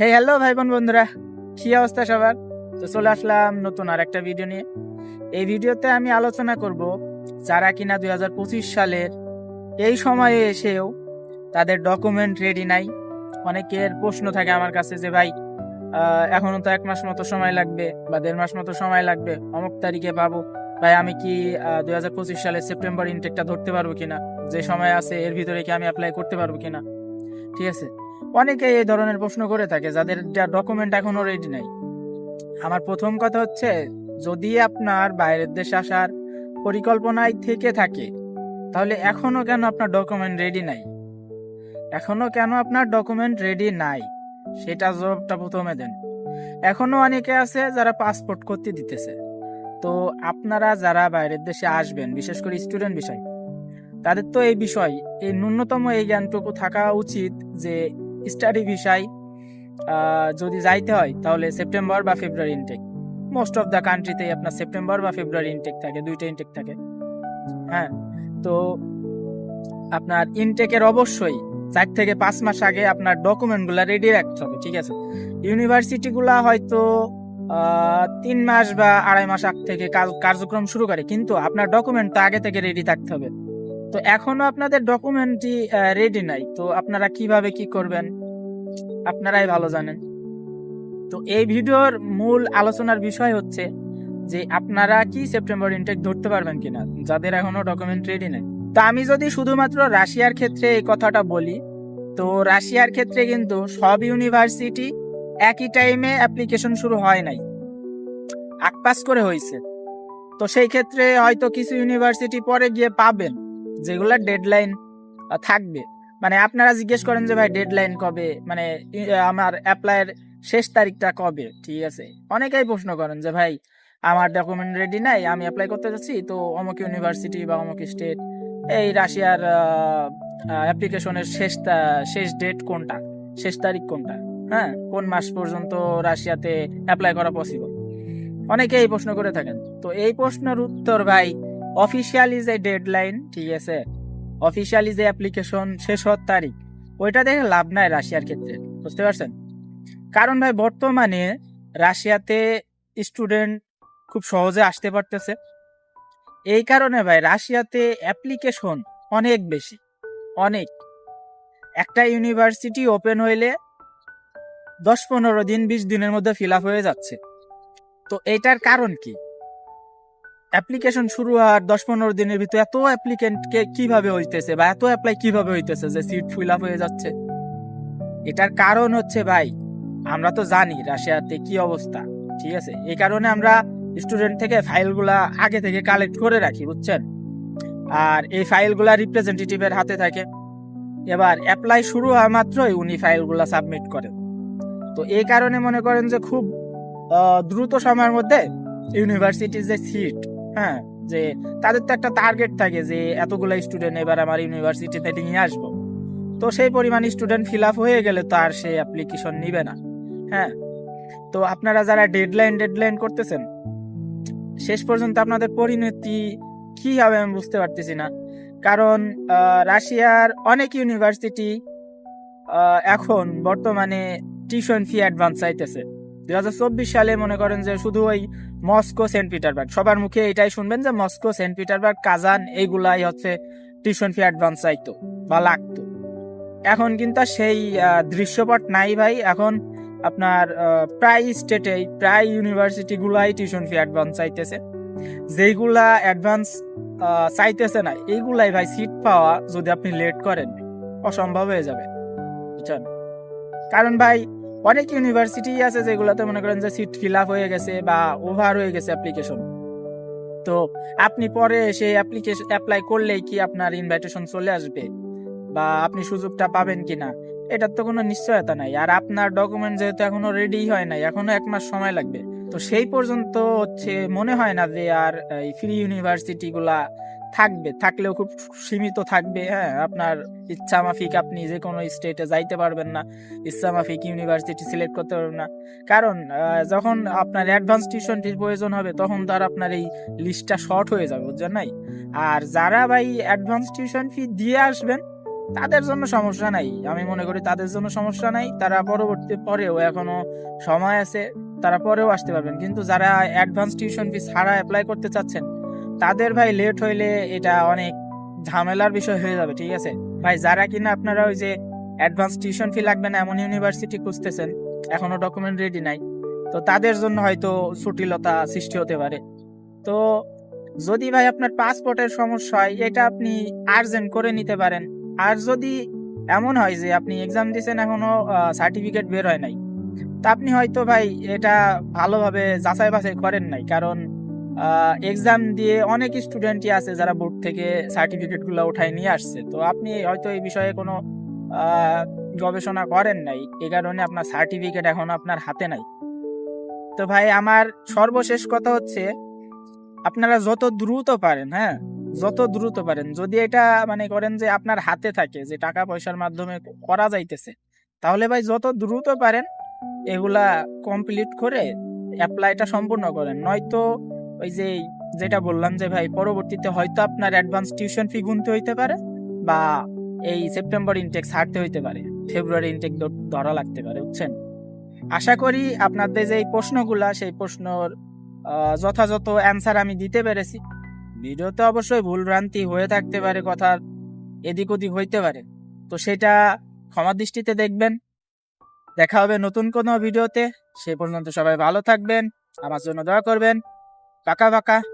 হে hello ভাই বোন বন্ধুরা। কি অবস্থা সবার? তো চলে আসলাম নতুন আর একটা ভিডিও নিয়ে। এই ভিডিওতে আমি আলোচনা করব যারা কিনা দুই হাজার পঁচিশ সালের এই সময়ে এসেও তাদের ডকুমেন্ট রেডি নাই। অনেকের প্রশ্ন থাকে আমার কাছে যে, ভাই এখনও তো এক মাস মতো সময় লাগবে বা দেড় মাস মতো সময় লাগবে, অমুক তারিখে পাবো। ভাই, আমি কি দুই হাজার পঁচিশ সালের সেপ্টেম্বর ইনটেকটা ধরতে পারব কিনা? যে সময় আছে এর ভিতরে কি আমি অ্যাপ্লাই করতে পারব কিনা? ঠিক আছে? অনেকে এই ধরনের প্রশ্ন করে থাকে, যাদের যা ডকুমেন্ট এখনও রেডি নাই। আমার প্রথম কথা হচ্ছে, যদি আপনার বাইরের দেশে আসার পরিকল্পনায় থেকে থাকে, তাহলে এখনও কেন আপনার ডকুমেন্ট রেডি নাই? এখনও কেন আপনার ডকুমেন্ট রেডি নাই? সেটা জবাবটা প্রথমে দেন। এখনও অনেকে আছে যারা পাসপোর্ট করতে দিতেছে। তো আপনারা যারা বাইরের দেশে আসবেন, বিশেষ করে স্টুডেন্ট বিষয়, তাদের তো এই বিষয়, এই ন্যূনতম এই জ্ঞানটুকু থাকা উচিত যে স্টাডি ভিসায় যদি যাইতে হয়, তাহলে সেপ্টেম্বর বা February intake most of the কান্ট্রিতেই আপনার সেপ্টেম্বর বা ফেব্রুয়ারি ইনটেক থাকে, দুইটা ইনটেক থাকে। হ্যাঁ তো আপনার ইনটেকের অবশ্যই চার থেকে পাঁচ মাস আগে আপনার ডকুমেন্টগুলো রেডি রাখতে হবে, ঠিক আছে? ইউনিভার্সিটিগুলা হয়তো তিন মাস বা আড়াই মাস আগ থেকে কার্যক্রম শুরু করে, কিন্তু আপনার ডকুমেন্ট তো আগে থেকে রেডি থাকতে হবে। তো এখনও আপনাদের ডকুমেন্টটি রেডি নাই। তো আপনারা কীভাবে কি করবেন? আপনারাই ভালো জানেন। তো এই ভিডিওর মূল আলোচনার বিষয় হচ্ছে যে আপনারা কি সেপ্টেম্বর ইনটেক ধরতে পারবেন কিনা, যাদের এখনও ডকুমেন্ট রেডি নেই। তো আমি যদি শুধুমাত্র রাশিয়ার ক্ষেত্রে এই কথাটা বলি, তো রাশিয়ার ক্ষেত্রে কিন্তু সব ইউনিভার্সিটি একই টাইমে অ্যাপ্লিকেশন শুরু হয় নাই। আকপাস করে হয়েছে। তো সেই ক্ষেত্রে হয়তো কিছু ইউনিভার্সিটি পরে গিয়ে পাবেন। যেগুলা ডেডলাইন থাকবে। মানে আপনারা জিজ্ঞেস করেন যে, ভাই ডেডলাইন কবে? মানে আমার অ্যাপ্লাইয়ের শেষ তারিখটা কবে? ঠিক আছে। অনেকেই প্রশ্ন করেন যে, ভাই, আমার ডকুমেন্ট রেডি নাই, আমি অ্যাপ্লাই করতে যাচ্ছি। তো অমুক ইউনিভার্সিটি বা অমুক স্টেট এই রাশিয়ার অ্যাপ্লিকেশনের শেষ শেষ ডেট কোনটা? শেষ তারিখ কোনটা? হ্যাঁ? কোন মাস পর্যন্ত রাশিয়াতে অ্যাপ্লাই করা পসিবল অনেকে এই প্রশ্ন করে থাকেন। তো এই প্রশ্নের উত্তর, ভাই অফিসিয়ালি যে ডেডলাইন ঠিক আছে অফিসিয়ালি যে অ্যাপ্লিকেশন শেষ হওয়ার তারিখ। ওইটা দেখে লাভ নাই রাশিয়ার ক্ষেত্রে, বুঝতে পারছেন? কারণ ভাই, বর্তমানে রাশিয়াতে স্টুডেন্ট খুব সহজে আসতে পারতেছে। এই কারণে ভাই, রাশিয়াতে অ্যাপ্লিকেশন অনেক বেশি, অনেক। একটা ইউনিভার্সিটি ওপেন হইলে দশ পনেরো দিন, বিশ দিনের মধ্যে ফিল আপ হয়ে যাচ্ছে। তো এটার কারণ কি? অ্যাপ্লিকেশন শুরু হওয়ার দশ পনেরো দিনের ভিতরে এত অ্যাপ্লিকেন্টকে কীভাবে হইতেছে বা এত অ্যাপ্লাই কীভাবে হইতেছে যে সিট ফিল আপ হয়ে যাচ্ছে? এটার কারণ হচ্ছে ভাই, আমরা তো জানি রাশিয়াতে কি অবস্থা, ঠিক আছে? এই কারণে আমরা স্টুডেন্ট থেকে ফাইলগুলা আগে থেকে কালেক্ট করে রাখি, বুঝছেন? আর এই ফাইলগুলা রিপ্রেজেন্টেটিভের হাতে থাকে। এবার অ্যাপ্লাই শুরু হওয়া মাত্রই উনি ফাইলগুলা সাবমিট করেন। তো এই কারণে মনে করেন যে খুব দ্রুত সময়ের মধ্যে ইউনিভার্সিটির যে সিট হ্যাঁ যে তাদের তো একটা টার্গেট থাকে যে এতগুলো স্টুডেন্ট এবার আমার ইউনিভার্সিটিতে নিয়ে আসব। তো সেই পরিমাণ স্টুডেন্ট ফিল আপ হয়ে গেলে তো আর সে অ্যাপ্লিকেশন নিবে না। হ্যাঁ তো আপনারা যারা ডেডলাইন ডেডলাইন করতেছেন, শেষ পর্যন্ত আপনাদের পরিণতি কি হবে আমি বুঝতে পারতেছি না। কারণ রাশিয়ার অনেক ইউনিভার্সিটি এখন বর্তমানে টিউশন ফি অ্যাডভান্স চাইতেছে। দুই হাজার চব্বিশ সালে মনে করেন যে শুধু ওই মস্কো সেন্ট পিটারবার্গ, সবার মুখে এটাই শুনবেন যে মস্কো, সেন্ট পিটারবার্গ, কাজান এইগুলাই হচ্ছে টিউশন ফি অ্যাডভান্স চাইতো বা লাগতো। এখন কিন্তু সেই দৃশ্যপট নাই ভাই। এখন আপনার প্রায় স্টেটে প্রায় ইউনিভার্সিটিগুলাই টিউশন ফি অ্যাডভান্স চাইতেছে। যেইগুলা অ্যাডভান্স চাইতেছে না, এইগুলাই ভাই সিট পাওয়া যদি আপনি লেট করেন, অসম্ভব হয়ে যাবে। বুঝছেন? কারণ ভাই অনেক ইউনিভার্সিটি আছে যেগুলোতে মনে করেন যে সিট ফিল আপ হয়ে গেছে বা ওভার হয়ে গেছে অ্যাপ্লিকেশন তো আপনি পরে এসে অ্যাপ্লিকেশন অ্যাপ্লাই করলেই কি আপনার ইনভাইটেশন চলে আসবে বা আপনি সুযোগটা পাবেন কিনা, এটার তো কোনো নিশ্চয়তা নাই। আর আপনার ডকুমেন্ট যেহেতু এখনও রেডি হয় নাই, এখনও এক মাস সময় লাগবে। তো সেই পর্যন্ত হচ্ছে মনে হয় না যে আর এই ফ্রি ইউনিভার্সিটি গুলা থাকবে, থাকলেও খুব সীমিত থাকবে হ্যাঁ আপনার ইচ্ছা মাফিক আপনি যে কোনো স্টেটে যাইতে পারবেন না, ইচ্ছা মাফিক ইউনিভার্সিটি সিলেক্ট করতে পারবেন না। কারণ যখন আপনার অ্যাডভান্স টিউশন ফির প্রয়োজন হবে, তখন তার আপনার এই লিস্টটা শর্ট হয়ে যাবে, বুঝছেন নাই? আর যারা ভাই অ্যাডভান্স টিউশন ফি দিয়ে আসবেন, তাদের জন্য সমস্যা নাই। আমি মনে করি তাদের জন্য সমস্যা নাই, তারা পরবর্তী পরেও এখনও সময় আছে, তারা পরেও আসতে পারবেন। কিন্তু যারা অ্যাডভান্স টিউশন ফি ছাড়া অ্যাপ্লাই করতে চাচ্ছেন তাদের ভাই লেট হইলে এটা অনেক ঝামেলার বিষয় হয়ে যাবে, ঠিক আছে? ভাই, যারা কিনা আপনারা ওই যে অ্যাডভান্স টিউশন ফি লাগবে না, এমন ইউনিভার্সিটি খুঁজতেছেন, এখনও ডকুমেন্ট রেডি নাই, তো তাদের জন্য হয়তো জটিলতা সৃষ্টি হতে পারে। তো যদি ভাই আপনার পাসপোর্টের সমস্যা হয়, এটা আপনি আর্জেন্ট করে নিতে পারেন। আর যদি এমন হয় যে আপনি এক্সাম দিয়েছেন এখনও সার্টিফিকেট বের হয় নাই, তা আপনি হয়তো ভাই এটা ভালোভাবে যাচাই বাছাই করেন নাই, কারণ এক্সাম দিয়ে অনেক স্টুডেন্টই আছে যারা বোর্ড থেকে সার্টিফিকেটগুলো উঠাই নিয়ে আসছে। তো আপনি হয়তো এই বিষয়ে কোনো গবেষণা করেন নাই। এই কারণে আপনার সার্টিফিকেট এখন আপনার হাতে নাই। তো ভাই, আমার সর্বশেষ কথা হচ্ছে, আপনারা যত দ্রুত পারেন হ্যাঁ? যত দ্রুত পারেন। যদি এটা মানে করেন যে আপনার হাতে থাকে, যে টাকা পয়সার মাধ্যমে করা যাইতেছে, তাহলে ভাই যত দ্রুত পারেন, এগুলা কমপ্লিট করে অ্যাপ্লাইটা সম্পূর্ণ করেন। নয়তো ওই যে, যেটা বললাম যে ভাই, পরবর্তীতে হয়তো আপনার অ্যাডভান্স টিউশন ফি গুনতে হইতে পারে বা এই সেপ্টেম্বর ইনটেক ছাড়তে হইতে পারে। ফেব্রুয়ারি ইনটেক ধরা লাগতে পারে, বুঝছেন? আশা করি আপনাদের যে প্রশ্নগুলা, সেই প্রশ্নর যথাযথ অ্যান্সার আমি দিতে পেরেছি। ভিডিওতে অবশ্যই ভুল ভ্রান্তি হয়ে থাকতে পারে কথার এদিক ওদিক হইতে পারে। তো সেটা ক্ষমা দৃষ্টিতে দেখবেন। দেখা হবে নতুন কোনো ভিডিওতে। সে পর্যন্ত সবাই ভালো থাকবেন, আমার জন্য দয়া করবেন। Vaca, vaca.